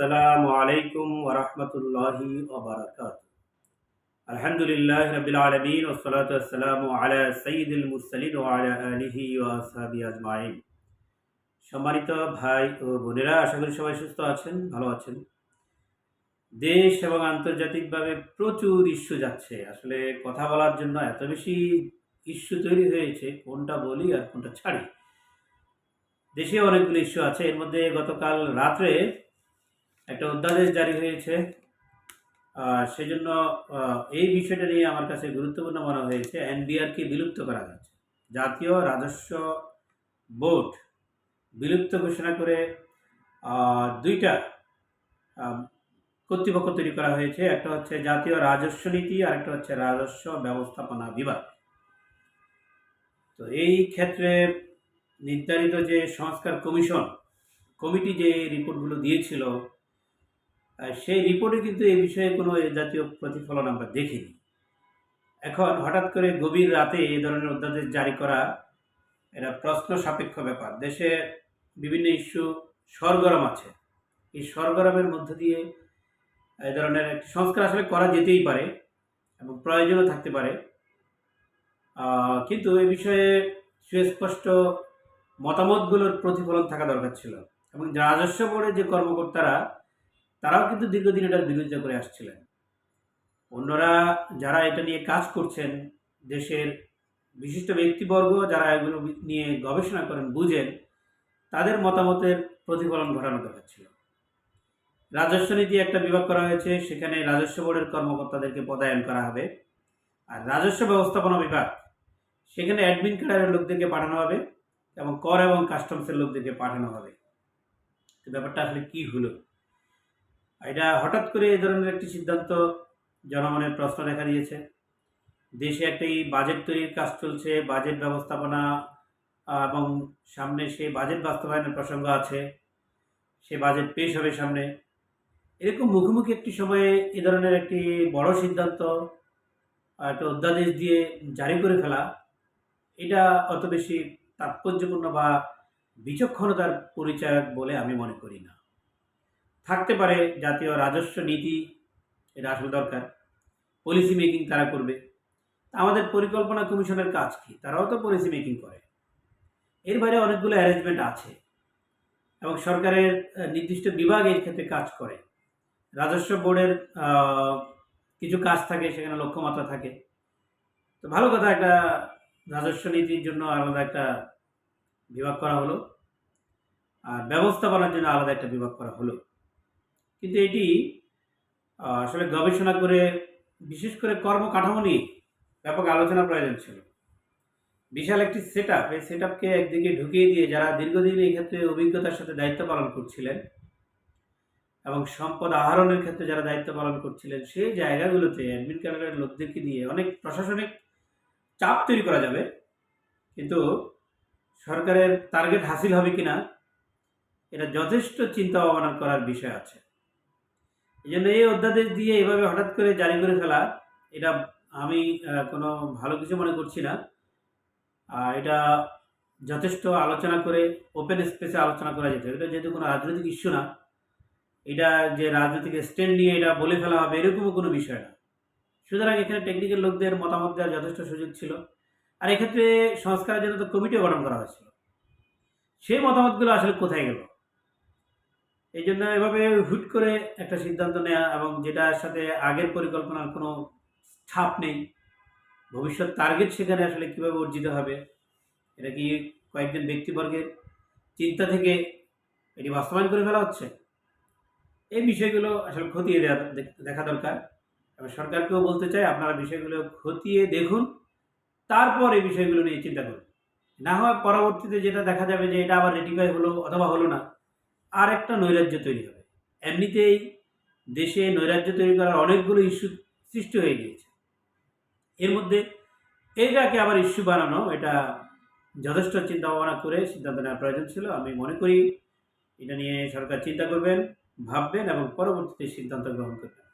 আসসালামু আলাইকুম ওরহমতুল্লাহি ওবরাকাত আলহামদুলিল্লাহ রবিল আলমিন ওসলাত আসসালামু আলা সঈদুল মুরসালিন ও আলা আলিহি ও আসহাবি আজমাইন। সম্মানিত ভাই ও বোনেরা, আশা করি সবাই সুস্থ আছেন, ভালো আছেন। দেশ এবং আন্তর্জাতিকভাবে প্রচুর ইস্যু যাচ্ছে। আসলে কথা বলার জন্য এত বেশি ইস্যু তৈরি হয়েছে, কোনটা বলি আর কোনটা ছাড়ি। দেশে অনেকগুলো ইস্যু আছে। এর মধ্যে গতকাল রাত্রে একটা অধ্যাদেশ জারি হয়েছে। সেজন্য আহ, এই বিষয়টা নিয়ে আমার কাছে গুরুত্বপূর্ণ মনে হয়েছে এনবিআরকে বিলুপ্ত করা যাচ্ছে। জাতীয় রাজস্ব বোর্ড বিলুপ্ত ঘোষণা করে দুইটা কর্তৃপক্ষ তৈরি করা হয়েছে। একটা হচ্ছে জাতীয় রাজস্ব নীতি আর একটা হচ্ছে রাজস্ব ব্যবস্থাপনা বিভাগ। তো এই ক্ষেত্রে নির্ধারিত যে সংস্কার কমিশন কমিটি যে রিপোর্টগুলো দিয়েছিল সেই রিপোর্টে কিন্তু এই বিষয়ে কোনো এ জাতীয় প্রতিফলন আমরা দেখিনি। এখন হঠাৎ করে গভীর রাতে এই ধরনের অধ্যাদেশ জারি করা এটা প্রশ্ন সাপেক্ষ ব্যাপার। দেশে বিভিন্ন ইস্যু সরগরম আছে। এই সরগরমের মধ্য দিয়ে এই ধরনের সংস্কার আসলে করা যেতেই পারে এবং প্রয়োজনও থাকতে পারে। কিন্তু এ বিষয়ে সুস্পষ্ট মতামতগুলোর প্রতিফলন থাকা দরকার ছিল এবং রাজস্ব বোর্ডের যে কর্মকর্তারা তারাও কিন্তু দীর্ঘদিন এটার বিরোধিতা করে আসছিলেন। অন্যরা যারা এটা নিয়ে কাজ করছেন, দেশের বিশিষ্ট ব্যক্তিবর্গ যারা এগুলো নিয়ে গবেষণা করেন, বুঝেন, তাদের মতামতের প্রতিফলন ঘটানো দরকার ছিল। রাজস্ব নীতি একটা বিভাগ করা হয়েছে, সেখানে রাজস্ব বোর্ডের কর্মকর্তাদেরকে পদায়ন করা হবে। আর রাজস্ব ব্যবস্থাপনা বিভাগ, সেখানে অ্যাডমিন ক্যাডারের লোকদেরকে পাঠানো হবে এবং কর এবং কাস্টমসের লোকদেরকে পাঠানো হবে। ব্যাপারটা আসলে কি হলো? এটা হঠাৎ করে এ ধরনের একটি সিদ্ধান্ত জনমনের প্রশ্ন দেখা দিয়েছে। দেশে একটি বাজেট তৈরির কাজ চলছে, বাজেট ব্যবস্থাপনা এবং সামনে সেই বাজেট বাস্তবায়নের প্রসঙ্গ আছে, সে বাজেট পেশ হবে সামনে। এরকম মুখোমুখি একটি সময়ে এ ধরনের একটি বড় সিদ্ধান্ত একটা অধ্যাদেশ দিয়ে জারি করে ফেলা, এটা অত বেশি তাৎপর্যপূর্ণ বা বিচক্ষণতার পরিচয় বলে আমি মনে করি না। থাকতে পারে জাতীয় রাজস্ব নীতি, এটা আসলে দরকার। পলিসি মেকিং তারা করবে। আমাদের পরিকল্পনা কমিশনের কাজ কি? তারাও তো পলিসি মেকিং করে। এর বাইরে অনেকগুলো অ্যারেঞ্জমেন্ট আছে। এবং সরকারের নির্দিষ্ট বিভাগ এর ক্ষেত্রে কাজ করে। রাজস্ব বোর্ডের কিছু কাজ থাকে, সেখানে লক্ষ্যমাত্রা থাকে। তো ভালো কথা, একটা রাজস্ব নীতির জন্য আলাদা একটা বিভাগ করা হলো। আর ব্যবস্থাপনার জন্য আলাদা একটা বিভাগ করা হলো। কিন্তু এটি আসলে গবেষণা করে, বিশেষ করে কর্মকাঠামো নিয়ে ব্যাপক আলোচনা প্রয়োজন ছিল। বিশাল একটি সেট আপ এই সেট আপকে একদিকে ঢুকিয়ে দিয়ে যারা দীর্ঘদিন এই ক্ষেত্রে অভিজ্ঞতার সাথে দায়িত্ব পালন করছিলেন এবং সম্পদ আহরণের ক্ষেত্রে যারা দায়িত্ব পালন করছিলেন, সেই জায়গাগুলোতে অ্যাডমিন ক্যাডারের লোকদেরকে নিয়ে অনেক প্রশাসনিক চাপ তৈরি করা যাবে। কিন্তু সরকারের টার্গেট হাসিল হবে কিনা, এটা যথেষ্ট চিন্তা ভাবনা করার বিষয় আছে। এই জন্য এই অধ্যাদেশ দিয়ে এভাবে হঠাৎ করে জারি করে ফেলা, এটা আমি কোনো ভালো কিছু মনে করছি না। এটা যথেষ্ট আলোচনা করে ওপেন স্পেসে আলোচনা করা যেত এটা যেহেতু কোনো রাজনৈতিক ইস্যু না, এটা যে রাজনৈতিক স্ট্যান্ড নিয়ে এটা বলে ফেলা হবে, এরকমও কোনো বিষয় না। সুতরাং এখানে টেকনিক্যাল লোকদের মতামত দেওয়ার যথেষ্ট সুযোগ ছিল। আর এক্ষেত্রে সংস্কারের জন্য তো কমিটিও গঠন করা হয়েছিল। সেই মতামতগুলো আসলে কোথায় গেল? এই জন্য এভাবে হুট করে একটা সিদ্ধান্ত নেওয়া এবং যেটার সাথে আগের পরিকল্পনার কোনো ছাপ নেই, ভবিষ্যৎ টার্গেট সেখানে আসলে কীভাবে অর্জিত হবে, এটা কি কয়েকজন ব্যক্তিবর্গের চিন্তা থেকে এটি বাস্তবায়ন করে ফেলা হচ্ছে? এই বিষয়গুলো আসলে খতিয়ে দেওয়া দেখা দরকার। এবং সরকারকেও বলতে চাই, আপনারা বিষয়গুলো খতিয়ে দেখুন, তারপর এই বিষয়গুলো নিয়ে চিন্তা করুন। না হয় পরবর্তীতে যেটা দেখা যাবে যে এটা আবার রেটিফাই হলো অথবা হলো না আর একটা নৈরাজ্য তৈরি হবে। এমনিতেই দেশে নৈরাজ্য তৈরি করার অনেকগুলো ইস্যু সৃষ্টি হয়ে গিয়েছে। এর মধ্যে এইটাকে আবার ইস্যু বানানো, এটা যথেষ্ট চিন্তা ভাবনা করে সিদ্ধান্ত নেওয়ার প্রয়োজন ছিল। আমি মনে করি এটা নিয়ে সরকার চিন্তা করবেন, ভাববেন এবং পরবর্তীতে সিদ্ধান্ত গ্রহণ করবেন।